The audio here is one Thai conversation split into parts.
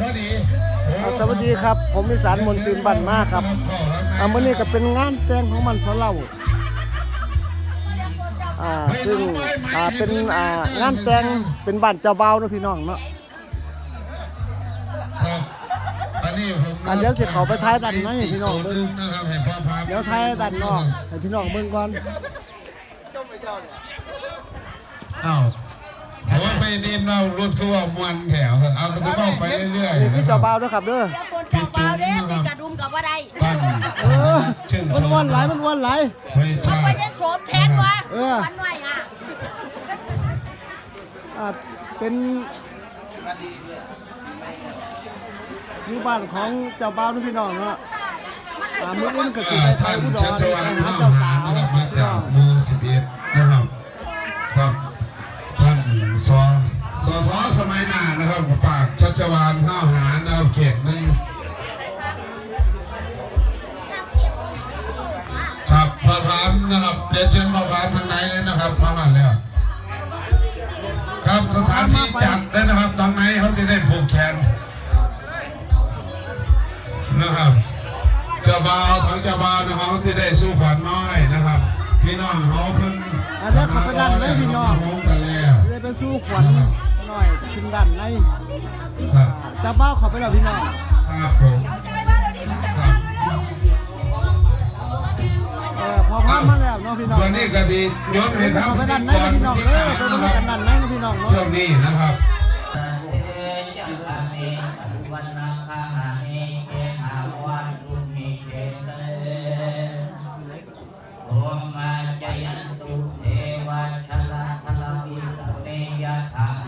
พอดีอ่าสวัสดีครับ ผมวิสารมนต์สินบันมากครับอ่ามื้อนี้ก็เป็นงานแต่งของมันสเล่าอ่าซึ่งอ่าเป็นอ่างานแต่งเป็นบ้านเจ้าบ่าวเนาะพี่น้องเนาะครับอันนี้ผมอะเดี๋ยวสิเขาไปท้ายด้านในให้พี่น้องเบิ่งนะครับเห็นพ่อพาเดี๋ยวท้ายด้านนอกให้พี่น้องเบิ่งก่อนอ้าว ผมว่าไปดินเรารถคือว่ามวนแถวเอาก็จะต้องไปเรื่อยนี่ๆพี่เจ้าบ่าวเด้อครับเด้อแล้วคนเจ้าบ่าวเด้มีกระดุมกับว่าใดท่านเออชื่นชมันมม่วนหลายมันม่วนหลายไม่เขาใช่ไปยังโฉมแทนวะเออวันหน่อยอะอ่าเป็นอยู่บ้านของเจ้าบ่าวเนาะพี่น้องเนาะอ่ามื้อนี้มันก็สิไปไทท่ายนผู้ดชัอนชไปวานหาห้าวเจ้าหาสานวนะครับมาพี่จาน้อกงหมู่สิบเอ็ด น้านะครับฝากชัชวานห้าวหานะครับเขตหนึ่งครับพระพามนะครับเดี๋ยวเชิญพระพามทางไหนเลยนะครับมามาแล้วครับสถานที่จัดได้นะครับตรงไหนเขาจะได้ผูกแขนนะครับเจ้าบ่าวทั้งเจ้าบ่าวนะครับที่ได้สู้ขวัญน้อยนะครับ พี่น้องเขาเพิ่งอันนี้ขับไปดันเลยพี่น้องพร้อมกันแล้วเลยไปสู้ขวัญ หน่อยขึ้นด้านในครับเจ้าบ่าวเขอไปแล้วพี่น้องครับผมครับเออพอพร้อมมาแล้วเนาะพี่น้องวันนี้ก็ดียศให้เขอทำไปพิด้าธีนในกรพี่น้องที่เอขาอดไปนะคด้ารับนในนะพี่น้องเนาะช่วงนี้นะครับวันนาคาเนเกหาวันตุมิเกเตโอมาจยันตุ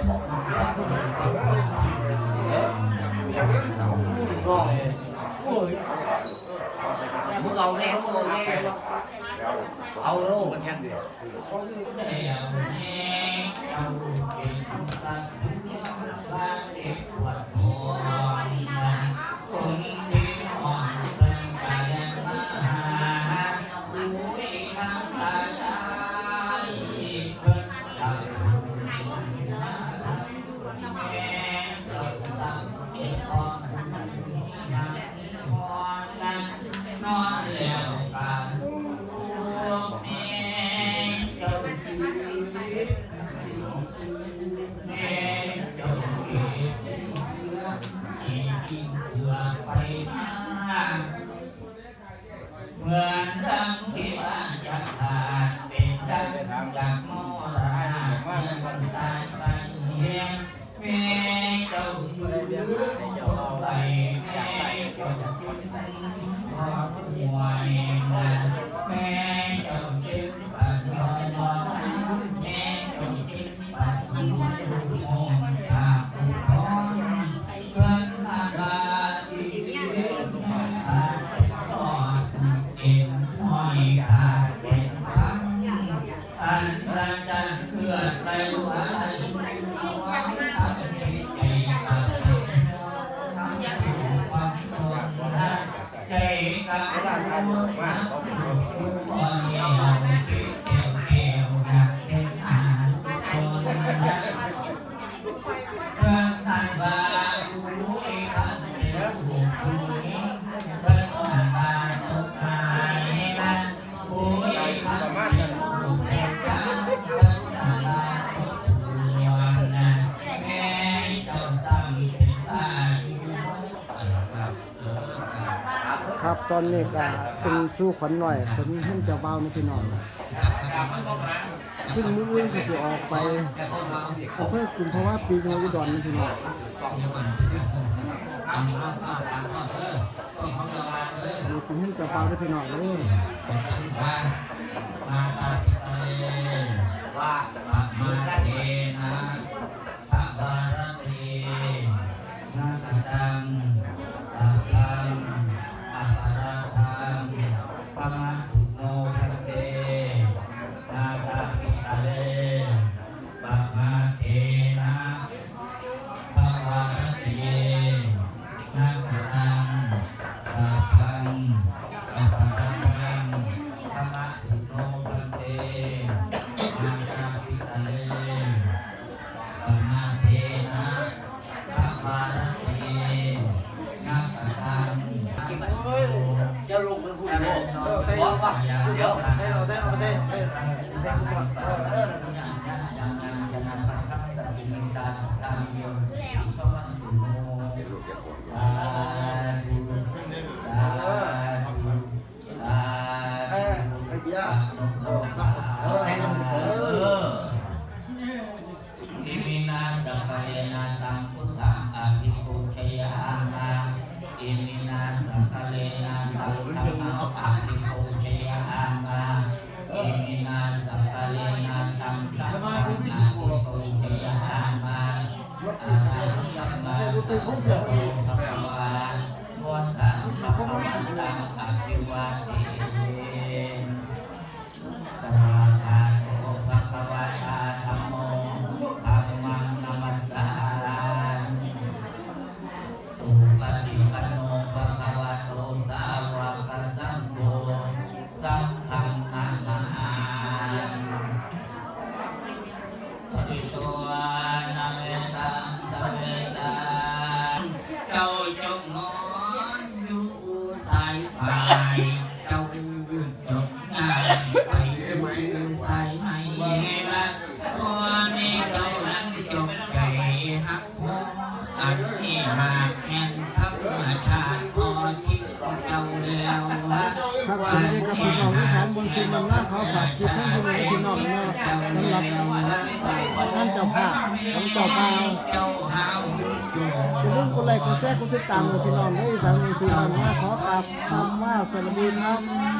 เรื่องของมึงเอาแน่มึงเอาแน่เอาโลกมันแค่เดียวน ตอนนี้ก็เป็นสู้ขวัญหน่อยขวัญเห็นเจ้าบ่าไม่พี่น้องซึ่งมื้ออื่นก็สิออกไปอำเภอกลุ่มเพราะว่าปีจังหวัดอุดรไม่พี่น้องนี่เป็นเห็นเจ้าบ่าไม่พี่น้องเลย ใส่เอาใส่เอาใส่ใส่ใส่กุศลเออเออเออไอ้เบียร์เออสักเออให้มันเอออิมินาสัพพเยนะตังพุทธังอภิปุชยามาอิมินาสัพเยนะตังธัมมังอภิปุ hold up. ที่สารบนชิมมันหน้าเขาฝากคลิปให้พี่น้องพี่น้องเนาะสำหรับท่านเจ้าภาพของเจ้าบ่าวเจ้าหาวอยู่อย่าลืมกดไลค์กดแชร์กดติดตามเลยพี่น้องได้สารบนชิมมันหน้าขอกราบคำว่าสวัสดีครับ